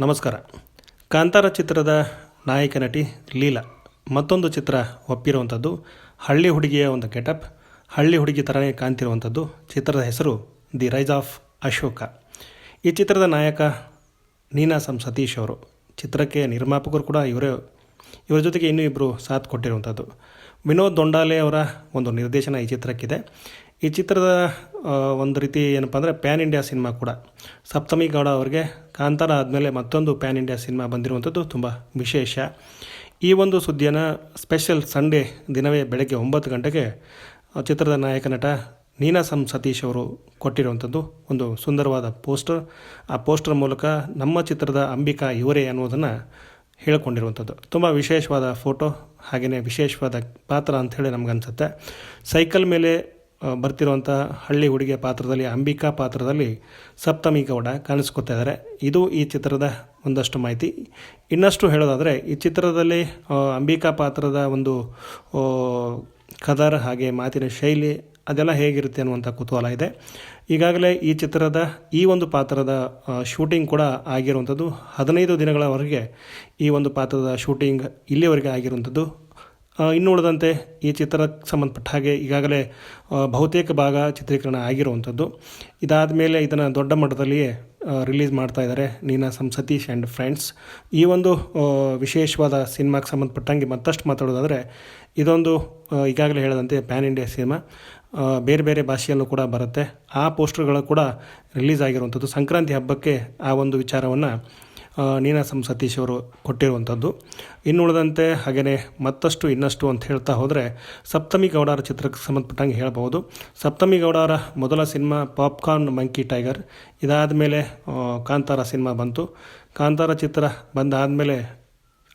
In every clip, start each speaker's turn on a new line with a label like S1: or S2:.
S1: ನಮಸ್ಕಾರ. ಕಾಂತಾರ ಚಿತ್ರದ ನಾಯಕ ನಟಿ ಲೀಲಾ. ಮತ್ತೊಂದು ಚಿತ್ರ ಒಪ್ಪಿರುವಂಥದ್ದು, ಹಳ್ಳಿ ಹುಡುಗಿಯ ಒಂದು ಗೆಟಪ್, ಹಳ್ಳಿ ಹುಡುಗಿ ಥರನೇ ಕಾಣ್ತಿರುವಂಥದ್ದು ಚಿತ್ರದ ಹೆಸರು ದಿ ರೈಸ್ ಆಫ್ ಅಶೋಕ. ಈ ಚಿತ್ರದ ನಾಯಕ ನೀನಾಸಂ ಸತೀಶ್ ಅವರು. ಚಿತ್ರಕ್ಕೆ ನಿರ್ಮಾಪಕರು ಕೂಡ ಇವರೇ ಇವರ ಜೊತೆಗೆ ಇನ್ನೂ ಇಬ್ಬರು ಸಾಥ್ ಕೊಟ್ಟಿರುವಂಥದ್ದು ವಿನೋದ್ ದೊಂಡಾಲೆ ಅವರ ಒಂದು ನಿರ್ದೇಶನ ಈ ಚಿತ್ರಕ್ಕಿದೆ. ಈ ಚಿತ್ರದ ಒಂದು ರೀತಿ ಏನಪ್ಪ ಅಂದರೆ ಪ್ಯಾನ್ ಇಂಡಿಯಾ ಸಿನಿಮಾ ಕೂಡ. ಸಪ್ತಮಿ ಗೌಡ ಅವರಿಗೆ ಕಾಂತಾರ ಆದಮೇಲೆ ಮತ್ತೊಂದು ಪ್ಯಾನ್ ಇಂಡಿಯಾ ಸಿನಿಮಾ ಬಂದಿರುವಂಥದ್ದು ತುಂಬ ವಿಶೇಷ. ಈ ಒಂದು ಸುದ್ದಿಯನ್ನು ಸ್ಪೆಷಲ್ ಸಂಡೇ ದಿನವೇ ಬೆಳಗ್ಗೆ ಒಂಬತ್ತು ಗಂಟೆಗೆ ಚಿತ್ರದ ನಾಯಕ ನಟ ನೀನಾಸಂ ಸತೀಶ್ ಅವರು ಕೊಟ್ಟಿರುವಂಥದ್ದು ಒಂದು ಸುಂದರವಾದ ಪೋಸ್ಟರ್. ಆ ಪೋಸ್ಟರ್ ಮೂಲಕ ನಮ್ಮ ಚಿತ್ರದ ಅಂಬಿಕಾ ಇವರೇ ಅನ್ನೋದನ್ನು ಹೇಳ್ಕೊಂಡಿರುವಂಥದ್ದು. ತುಂಬ ವಿಶೇಷವಾದ ಫೋಟೋ ಹಾಗೆಯೇ ವಿಶೇಷವಾದ ಪಾತ್ರ ಅಂಥೇಳಿ ನಮಗನ್ಸುತ್ತೆ. ಸೈಕಲ್ ಮೇಲೆ ಬರ್ತಿರುವಂಥ ಹಳ್ಳಿ ಹುಡುಗಿಯ ಪಾತ್ರದಲ್ಲಿ, ಅಂಬಿಕಾ ಪಾತ್ರದಲ್ಲಿ ಸಪ್ತಮಿ ಗೌಡ ಕಾಣಿಸ್ಕೊತಾ ಇದ್ದಾರೆ. ಇದು ಈ ಚಿತ್ರದ ಒಂದಷ್ಟು ಮಾಹಿತಿ. ಇನ್ನಷ್ಟು ಹೇಳೋದಾದರೆ, ಈ ಚಿತ್ರದಲ್ಲಿ ಅಂಬಿಕಾ ಪಾತ್ರದ ಒಂದು ಕದರ್ ಹಾಗೆ ಮಾತಿನ ಶೈಲಿ ಅದೆಲ್ಲ ಹೇಗಿರುತ್ತೆ ಅನ್ನುವಂಥ ಕುತೂಹಲ ಇದೆ. ಈಗಾಗಲೇ ಈ ಚಿತ್ರದ, ಈ ಒಂದು ಪಾತ್ರದ ಶೂಟಿಂಗ್ ಕೂಡ ಆಗಿರುವಂಥದ್ದು. ಹದಿನೈದು ದಿನಗಳವರೆಗೆ ಈ ಒಂದು ಪಾತ್ರದ ಶೂಟಿಂಗ್ ಇಲ್ಲಿಯವರೆಗೆ ಆಗಿರುವಂಥದ್ದು. ಇನ್ನು ಉಳಿದಂತೆ ಈ ಚಿತ್ರಕ್ಕೆ ಸಂಬಂಧಪಟ್ಟ ಹಾಗೆ ಈಗಾಗಲೇ ಬಹುತೇಕ ಭಾಗ ಚಿತ್ರೀಕರಣ ಆಗಿರುವಂಥದ್ದು. ಇದಾದ ಮೇಲೆ ಇದನ್ನು ದೊಡ್ಡ ಮಟ್ಟದಲ್ಲಿಯೇ ರಿಲೀಸ್ ಮಾಡ್ತಾ ಇದ್ದಾರೆ ನೀನಾ ಸಮ್ ಸತೀಶ್ ಆ್ಯಂಡ್ ಫ್ರೆಂಡ್ಸ್ ಈ ಒಂದು ವಿಶೇಷವಾದ ಸಿನಿಮಾಗೆ ಸಂಬಂಧಪಟ್ಟಂಗೆ ಮತ್ತಷ್ಟು ಮಾತಾಡೋದಾದರೆ, ಇದೊಂದು ಈಗಾಗಲೇ ಹೇಳದಂತೆ ಪ್ಯಾನ್ ಇಂಡಿಯಾ ಸಿನಿಮಾ ಬೇರೆ ಬೇರೆ ಭಾಷೆಯಲ್ಲೂ ಕೂಡ ಬರುತ್ತೆ. ಆ ಪೋಸ್ಟರ್ಗಳು ಕೂಡ ರಿಲೀಸ್ ಆಗಿರುವಂಥದ್ದು ಸಂಕ್ರಾಂತಿ ಹಬ್ಬಕ್ಕೆ ಆ ಒಂದು ವಿಚಾರವನ್ನು ನೀನಾಸಂ ಸತೀಶ್ ಅವರು ಕೊಟ್ಟಿರುವಂಥದ್ದು. ಇನ್ನು ಉಳಿದಂತೆ ಹಾಗೆಯೇ ಮತ್ತಷ್ಟು ಇನ್ನಷ್ಟು ಅಂತ ಹೇಳ್ತಾ ಹೋದರೆ ಸಪ್ತಮಿ ಗೌಡರ ಚಿತ್ರಕ್ಕೆ ಸಂಬಂಧಪಟ್ಟಂಗೆ ಹೇಳ್ಬೋದು ಸಪ್ತಮಿ ಗೌಡರ ಮೊದಲ ಸಿನಿಮಾ ಪಾಪ್ಕಾರ್ನ್ ಮಂಕಿ ಟೈಗರ್. ಇದಾದ ಮೇಲೆ ಕಾಂತಾರ ಸಿನಿಮಾ ಬಂತು. ಕಾಂತಾರ ಚಿತ್ರ ಬಂದಾದಮೇಲೆ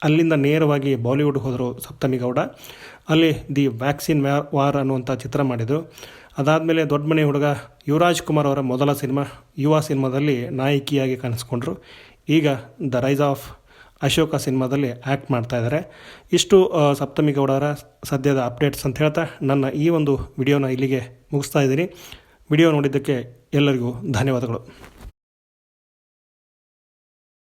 S1: ಅಲ್ಲಿಂದ ನೇರವಾಗಿ ಬಾಲಿವುಡ್ ಹೋದರು ಸಪ್ತಮಿ ಗೌಡ. ಅಲ್ಲಿ ದಿ ವ್ಯಾಕ್ಸಿನ್ ವ್ಯಾ, ವಾರ್ ಅನ್ನುವಂಥ ಚಿತ್ರ ಮಾಡಿದರು. ಅದಾದಮೇಲೆ ದೊಡ್ಡ ಮನೆ ಹುಡುಗ ಯುವರಾಜ್ ಕುಮಾರ್ ಅವರ ಮೊದಲ ಸಿನಿಮಾ ಯುವ ಸಿನಿಮಾದಲ್ಲಿ ನಾಯಕಿಯಾಗಿ ಕಾಣಿಸ್ಕೊಂಡ್ರು. ಈಗ ದ ರೈಸ್ ಆಫ್ ಅಶೋಕ ಸಿನಿಮಾದಲ್ಲಿ ಆ್ಯಕ್ಟ್ ಮಾಡ್ತಾ ಇದ್ದಾರೆ. ಇಷ್ಟು ಸಪ್ತಮಿ ಗೌಡರ ಸದ್ಯದ ಅಪ್ಡೇಟ್ಸ್ ಅಂತ ಹೇಳ್ತಾ ನನ್ನ ಈ ಒಂದು ವಿಡಿಯೋನ ಇಲ್ಲಿಗೆ ಮುಗಿಸ್ತಾ ಇದ್ದೀನಿ. ವಿಡಿಯೋ ನೋಡಿದ್ದಕ್ಕೆ ಎಲ್ಲರಿಗೂ ಧನ್ಯವಾದಗಳು.